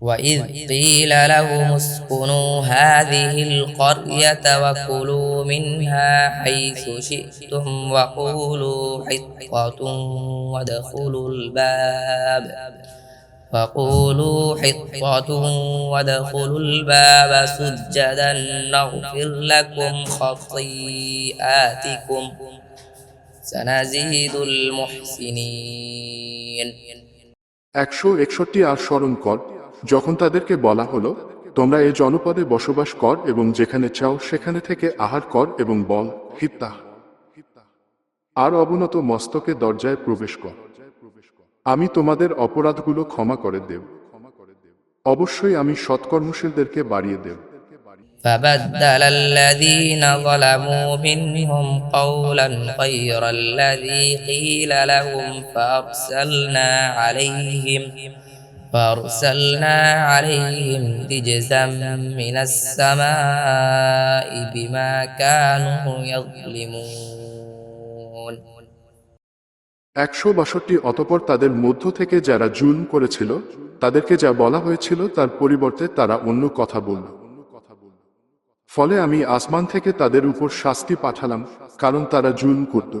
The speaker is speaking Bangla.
وإذ قيل لهم اسكنوا هذه القرية وكلوا منها حيث شئتم وقولوا حطة وادخلوا الباب فقولوا حطة وادخلوا الباب سجدا نغفر لكم خطيئاتكم سنزيد المحسنين একশো একষট্টি আর স্মরণ কর যখন তাদেরকে বলা হলো তোমরা এই জনপদে বসবাস কর এবং যেখানে চাও সেখানে থেকে আহার কর এবং বল হিত্তা আর অবনত মস্তকে দরজায় প্রবেশ কর আমি তোমাদের অপরাধগুলো ক্ষমা করে দেব অবশ্যই আমি সৎকর্মশীলদেরকে বাড়িয়ে দেব فبدل الذين ظلموا منهم قولا غير الذي قيل لهم فأرسلنا عليهم فأرسلنا عليهم رجزا من السماء بما كانوا يظلمون একশো বাষট্টি অতপর তাদের মধ্য থেকে যারা জুলম করেছিল তাদেরকে যা বলা হয়েছিল তার পরিবর্তে তারা অন্য কথা বলল ফলে আমি আসমান থেকে তাদের উপর শাস্তি পাঠালাম কারণ তারা জুলম করত